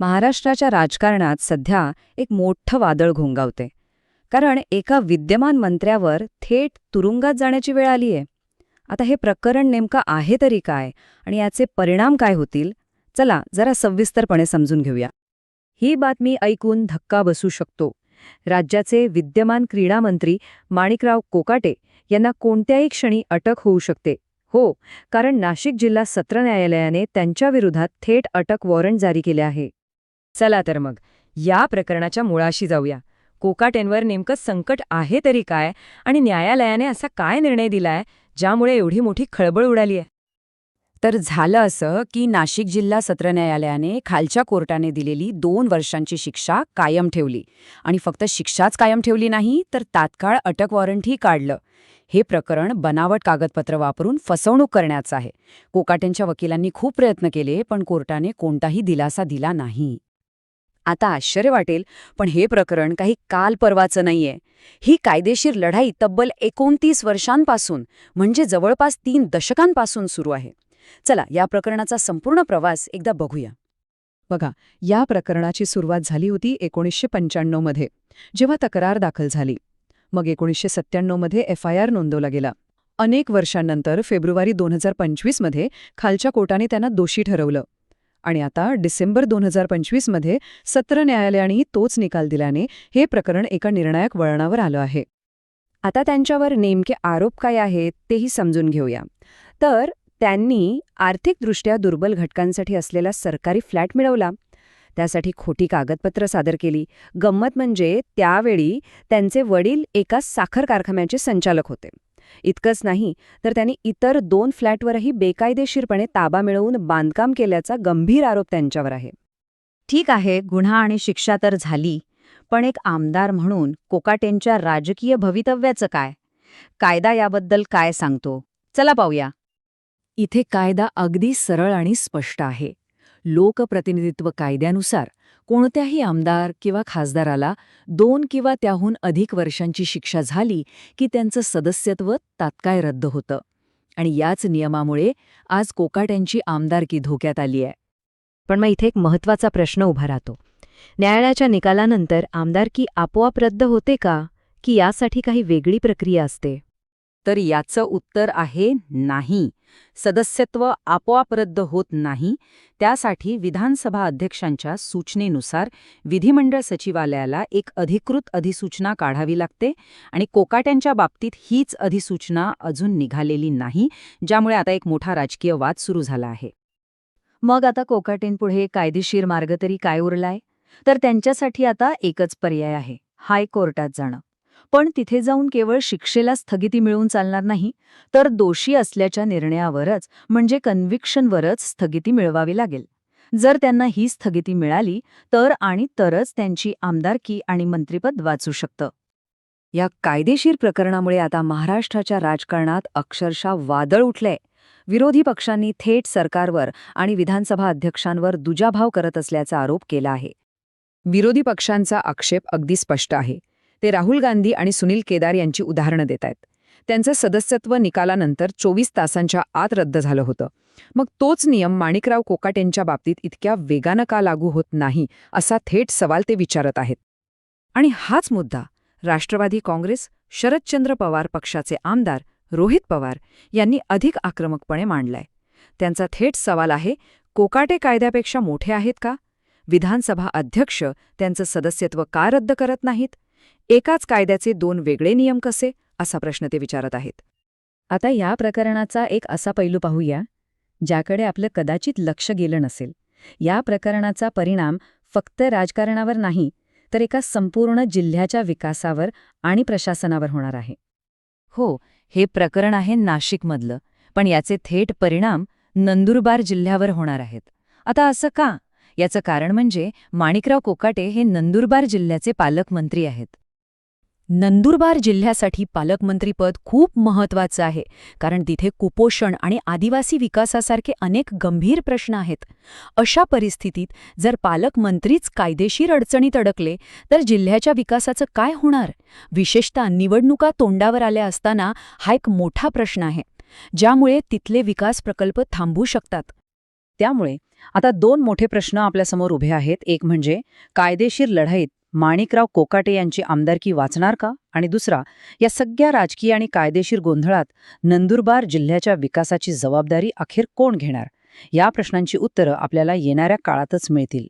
महाराष्ट्राच्या राजकारणात सध्या एक मोठं वादळ घोंगावते. कारण एका विद्यमान मंत्र्यावर थेट तुरुंगात जाण्याची वेळ आलीये. आता हे प्रकरण नेमकं आहे तरी काय आणि याचे परिणाम काय होतील? चला जरा सविस्तरपणे समजून घेऊया. ही बातमी ऐकून धक्का बसू शकतो. राज्याचे विद्यमान क्रीडा मंत्री माणिकराव कोकाटे यांना कोणत्याही क्षणी अटक होऊ शकते. हो कारण नाशिक जिल्हा सत्र न्यायालयाने त्यांच्याविरोधात थेट अटक वॉरंट जारी केले आहे. चला तर मग या प्रकरणाच्या मुळाशी जाऊया. कोकाटेंवर नेमकं संकट आहे तरी काय आणि न्यायालयाने असा काय निर्णय दिलाय ज्यामुळे एवढी मोठी खळबळ उडाली आहे तर झालं असं की नाशिक जिल्हा सत्र न्यायालयाने खालच्या कोर्टाने दिलेली दोन वर्षांची शिक्षा कायम ठेवली. आणि फक्त शिक्षाच कायम ठेवली नाही तर तात्काळ अटक वॉरंटही काढलं. हे प्रकरण बनावट कागदपत्र वापरून फसवणूक करण्याचं आहे. कोकाटेंच्या वकिलांनी खूप प्रयत्न केले पण कोर्टाने कोणताही दिलासा दिला नाही. आता आश्चर्य वाटेल पण हे प्रकरण काही काल परवाचं नाहीये. ही कायदेशीर लढाई तब्बल एकोणतीस वर्षांपासून म्हणजे जवळपास तीन दशकांपासून सुरू आहे. चला या प्रकरणाचा संपूर्ण प्रवास एकदा बघूया. बघा या प्रकरणाची सुरुवात झाली होती एकोणीसशे पंच्याण्णवमध्ये जेव्हा तक्रार दाखल झाली. मग एकोणीसशे सत्त्याण्णवमध्ये एफ आय आर नोंदवला गेला. अनेक वर्षांनंतर फेब्रुवारी दोन हजार पंचवीसमध्ये खालच्या कोर्टाने त्यांना दोषी ठरवलं. आणि आता डिसेंबर दोन हजार पंचवीसमध्ये सत्र न्यायालयानेही तोच निकाल दिल्याने हे प्रकरण एका निर्णायक वळणावर आलं आहे. आता त्यांच्यावर नेमके आरोप काय आहेत तेही समजून घेऊया. तर त्यांनी आर्थिकदृष्ट्या दुर्बल घटकांसाठी असलेला सरकारी फ्लॅट मिळवला. त्यासाठी खोटी कागदपत्र सादर केली. गंमत म्हणजे त्यावेळी त्यांचे वडील एका साखर कारखान्याचे संचालक होते. इतकंच नाही तर त्यांनी इतर दोन फ्लॅटवरही बेकायदेशीरपणे ताबा मिळवून बांधकाम केल्याचा गंभीर आरोप त्यांच्यावर आहे. ठीक आहे गुन्हा आणि शिक्षा तर झाली पण एक आमदार म्हणून कोकाटेंच्या राजकीय भवितव्याचं काय? कायदा याबद्दल काय सांगतो? चला पाहूया. इथे कायदा अगदी सरळ आणि स्पष्ट आहे. लोकप्रतिनिधित्व कायद्यानुसार कोणत्याही आमदार किंवा खासदाराला दोन किंवा त्याहून अधिक वर्षांची शिक्षा झाली की त्यांचं सदस्यत्व तात्काळ रद्द होतं. आणि याच नियमामुळे आज कोकाट्यांची आमदारकी धोक्यात आली आहे. पण मग इथे एक महत्त्वाचा प्रश्न उभा राहतो. न्यायालयाच्या निकालानंतर आमदारकी आपोआप रद्द होते का? की यासाठी काही वेगळी प्रक्रिया असते? तर याचं उत्तर आहे नाही. सदस्यत्व आपोआप रद्द होत नाही. त्यासाठी विधानसभा अध्यक्षांच्या सूचनेनुसार विधिमंडळ सचिवालयाला एक अधिकृत अधिसूचना काढावी लागते आणि कोकाट्यांच्या बाबतीत हीच अधिसूचना अजून निघालेली नाही ज्यामुळे आता एक मोठा राजकीय वाद सुरू झाला आहे. मग आता कोकाटेंपुढे कायदेशीर मार्ग तरी काय उरलाय? तर त्यांच्यासाठी आता एकच पर्याय आहे हायकोर्टात जाणं. पण तिथे जाऊन केवळ शिक्षेला स्थगिती मिळवून चालणार नाही तर दोषी असल्याच्या निर्णयावरच म्हणजे कन्व्हिक्शनवरच स्थगिती मिळवावी लागेल. जर त्यांना ही स्थगिती मिळाली तर आणि तरच त्यांची आमदारकी आणि मंत्रिपद वाचू शकतं. या कायदेशीर प्रकरणामुळे आता महाराष्ट्राच्या राजकारणात अक्षरशः वादळ उठलंय. विरोधी पक्षांनी थेट सरकारवर आणि विधानसभा अध्यक्षांवर दुजाभाव करत असल्याचा आरोप केला आहे. विरोधी पक्षांचा आक्षेप अगदी स्पष्ट आहे. ते राहुल गांधी आणि सुनील केदार यांची उदाहरणं देत आहेत. त्यांचं सदस्यत्व निकालानंतर चोवीस तासांच्या आत रद्द झालं होतं. मग तोच नियम माणिकराव कोकाटेंच्या बाबतीत इतक्या वेगानं का लागू होत नाही असा थेट सवाल ते विचारत आहेत. आणि हाच मुद्दा राष्ट्रवादी काँग्रेस शरदचंद्र पवार पक्षाचे आमदार रोहित पवार यांनी अधिक आक्रमकपणे मांडलाय. त्यांचा थेट सवाल आहे कोकाटे कायद्यापेक्षा मोठे आहेत का? विधानसभा अध्यक्ष त्यांचं सदस्यत्व का रद्द करत नाहीत? एकाच कायद्याचे दोन वेगळे नियम कसे? असा प्रश्न ते विचारत आहेत. आता या प्रकरणाचा एक असा पैलू पाहूया ज्याकडे आपलं कदाचित लक्ष गेलं नसेल. या प्रकरणाचा परिणाम फक्त राजकारणावर नाही तर एका संपूर्ण जिल्ह्याच्या विकासावर आणि प्रशासनावर होणार आहे. हो हे प्रकरण आहे नाशिकमधलं पण याचे थेट परिणाम नंदुरबार जिल्ह्यावर होणार आहेत. आता असं का? याचं कारण म्हणजे माणिकराव कोकाटे हे नंदुरबार जिल्ह्याचे पालकमंत्री आहेत. नंदुरबार जिल्ह्यासाठी पालकमंत्रीपद खूप महत्वाचं आहे कारण तिथे कुपोषण आणि आदिवासी विकासासारखे अनेक गंभीर प्रश्न आहेत. अशा परिस्थितीत जर पालकमंत्रीच कायदेशीर अडचणीत अडकले तर जिल्ह्याच्या विकासाचं काय होणार? विशेषतः निवडणुका तोंडावर आल्या असताना हा एक मोठा प्रश्न आहे ज्यामुळे तिथले विकास प्रकल्प थांबू शकतात. त्यामुळे आता दोन मोठे प्रश्न आपल्यासमोर उभे आहेत. एक म्हणजे कायदेशीर लढाईत माणिकराव कोकाटे यांची आमदारकी वाचणार का? आणि दुसरा या सगळ्या राजकीय आणि कायदेशीर गोंधळात नंदुरबार जिल्ह्याच्या विकासाची जबाबदारी अखेर कोण घेणार? या प्रश्नांची उत्तरं आपल्याला येणाऱ्या काळातच मिळतील.